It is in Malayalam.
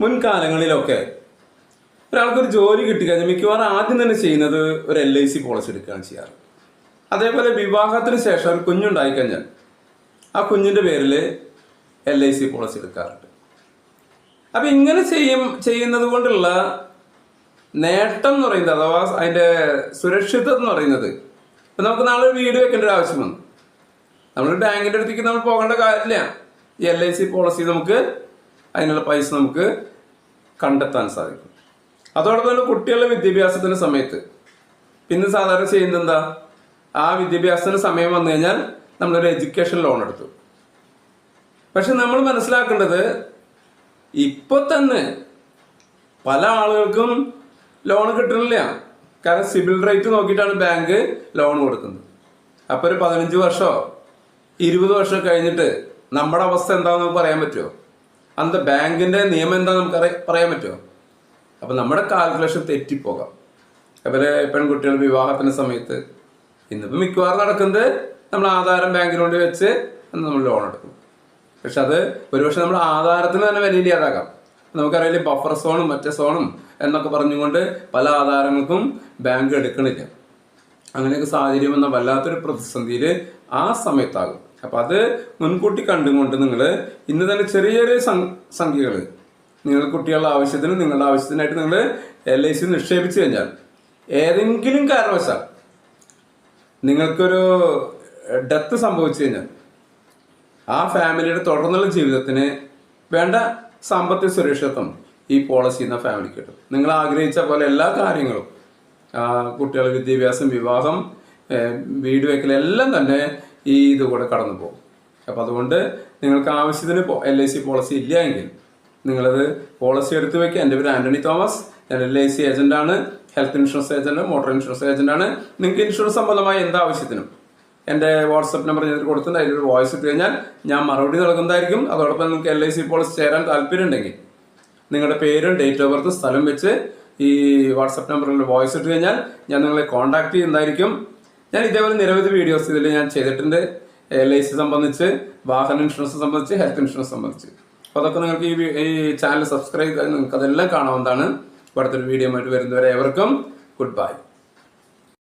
മുൻകാലങ്ങളിലൊക്കെ ഒരാൾക്കൊരു ജോലി കിട്ടിക്കഴിഞ്ഞാൽ മിക്കവാറും ആദ്യം തന്നെ ചെയ്യുന്നത് ഒരു എൽ ഐ സി പോളിസി എടുക്കുകയാണ് ചെയ്യാറ്. അതേപോലെ വിവാഹത്തിന് ശേഷം ഒരു കുഞ്ഞുണ്ടായി കഴിഞ്ഞാൽ ആ കുഞ്ഞിന്റെ പേരിൽ എൽ ഐ സി പോളിസി എടുക്കാറുണ്ട്. അപ്പം ഇങ്ങനെ ചെയ്യും ചെയ്യുന്നത് കൊണ്ടുള്ള നേട്ടം എന്ന് പറയുന്നത് അഥവാ അതിന്റെ സുരക്ഷിതം എന്ന് പറയുന്നത് ഇപ്പം നമുക്ക് നാളെ ഒരു വീട് വെക്കേണ്ട ഒരു ആവശ്യം വന്നു. നമ്മൾ ബാങ്കിന്റെ അടുത്തേക്ക് നമ്മൾ പോകേണ്ട കാര്യമില്ല. ഈ എൽ ഐ സി പോളിസി നമുക്ക് അതിനുള്ള പൈസ നമുക്ക് കണ്ടെത്താൻ സാധിക്കും. അതോടൊപ്പം തന്നെ കുട്ടികളുടെ വിദ്യാഭ്യാസത്തിന്റെ സമയത്ത്. പിന്നെ സാധാരണ ചെയ്യുന്നത് എന്താ ആ വിദ്യാഭ്യാസത്തിന് സമയം വന്നു കഴിഞ്ഞാൽ നമ്മളൊരു എഡ്യൂക്കേഷൻ ലോൺ എടുത്തു. പക്ഷെ നമ്മൾ മനസ്സിലാക്കേണ്ടത് ഇപ്പൊ തന്നെ പല ആളുകൾക്കും ലോൺ കിട്ടണില്ല കാരണം സിവിൽ റേറ്റ് നോക്കിയിട്ടാണ് ബാങ്ക് ലോൺ കൊടുക്കുന്നത്. അപ്പൊ ഒരു പതിനഞ്ച് വർഷമോ ഇരുപത് വർഷം കഴിഞ്ഞിട്ട് നമ്മുടെ അവസ്ഥ എന്താണെന്ന് പറയാൻ പറ്റുമോ? അന്ത ബാങ്കിന്റെ നിയമം എന്താ നമുക്ക് പറയാൻ പറ്റുമോ? അപ്പൊ നമ്മുടെ കാൽക്കുലേഷൻ തെറ്റിപ്പോകാം. അതുപോലെ പെൺകുട്ടികൾ വിവാഹത്തിന്റെ സമയത്ത് ഇന്നിപ്പോ മിക്കവാറും നടക്കുന്നത് നമ്മൾ ആധാരം ബാങ്കിനോട് വെച്ച് നമ്മൾ ലോൺ എടുക്കും. പക്ഷെ അത് ഒരുപക്ഷെ നമ്മൾ ആധാരത്തിന് തന്നെ വിലയില്ലാതാകാം നമുക്കറിയില്ല ബഫർ സോണും മറ്റേ സോണും എന്നൊക്കെ പറഞ്ഞുകൊണ്ട് പല ആധാരങ്ങൾക്കും ബാങ്ക് എടുക്കണില്ല. അങ്ങനെയൊക്കെ സാഹചര്യം വന്ന വല്ലാത്തൊരു പ്രതിസന്ധിയിൽ ആ സമയത്താകും. അപ്പൊ അത് മുൻകൂട്ടി കണ്ടുകൊണ്ട് നിങ്ങൾ ഇന്ന് തന്നെ ചെറിയ ചെറിയ സംഖ്യകൾ നിങ്ങൾ കുട്ടികളുടെ ആവശ്യത്തിന് നിങ്ങളുടെ ആവശ്യത്തിനായിട്ട് നിങ്ങൾ എൽ ഐ സി നിക്ഷേപിച്ചു കഴിഞ്ഞാൽ ഏതെങ്കിലും കാരണവശാൽ നിങ്ങൾക്കൊരു ഡെത്ത് സംഭവിച്ചു കഴിഞ്ഞാൽ ആ ഫാമിലിയുടെ തുടർന്നുള്ള ജീവിതത്തിന് വേണ്ട സാമ്പത്തിക സുരക്ഷിതത്വം ഈ പോളിസി എന്ന ഫാമിലിക്ക് കിട്ടും. നിങ്ങൾ ആഗ്രഹിച്ച പോലെ എല്ലാ കാര്യങ്ങളും കുട്ടികളുടെ വിദ്യാഭ്യാസം വിവാഹം വീട് വെക്കൽ എല്ലാം തന്നെ ഈ ഇത് കൂടെ കടന്നു പോകും. അപ്പം അതുകൊണ്ട് നിങ്ങൾക്ക് ആവശ്യത്തിന് എൽ ഐ സി പോളിസി ഇല്ല എങ്കിൽ നിങ്ങളത് പോളിസി എടുത്തു വെക്കുക എന്റെ പേര് ആന്റണി തോമസ്. ഞാൻ L I C ഏജന്റാണ് health insurance agent motor insurance ഏജന്റാണ് നിങ്ങൾക്ക് ഇൻഷുറൻസ് സംബന്ധമായ എന്ത് ആവശ്യത്തിനും എന്റെ വാട്സപ്പ് നമ്പർ ഞാൻ കൊടുത്തിട്ടുണ്ട്. അതിലൊരു വോയിസ് ഇട്ട് കഴിഞ്ഞാൽ ഞാൻ മറുപടി നൽകുന്നതായിരിക്കും. അതോടൊപ്പം നിങ്ങൾക്ക് എൽ ഐ സി പോളിസി ചേരാൻ താല്പര്യമുണ്ടെങ്കിൽ നിങ്ങളുടെ പേരും ഡേറ്റ് ഓഫ് ബർത്ത് സ്ഥലം വെച്ച് ഈ വാട്സപ്പ് നമ്പറിൽ വോയിസ് ഇട്ട് കഴിഞ്ഞാൽ ഞാൻ നിങ്ങളെ കോൺടാക്ട് ചെയ്യുന്നതായിരിക്കും. ഞാൻ ഇതേപോലെ നിരവധി വീഡിയോസ് ഇതിൽ ഞാൻ ചെയ്തിട്ടുണ്ട്. എൽ ഐ സി സംബന്ധിച്ച് വാഹന ഇൻഷുറൻസ് സംബന്ധിച്ച് ഹെൽത്ത് ഇൻഷുറൻസ് സംബന്ധിച്ച്. അപ്പോൾ അതൊക്കെ നിങ്ങൾക്ക് ഈ ഈ ചാനൽ സബ്സ്ക്രൈബ് ചെയ്താൽ നിങ്ങൾക്ക് അതെല്ലാം കാണാവുന്നതാണ്. അടുത്തൊരു വീഡിയോ ആയിട്ട് വരുന്നവരെ ഏവർക്കും ഗുഡ് ബൈ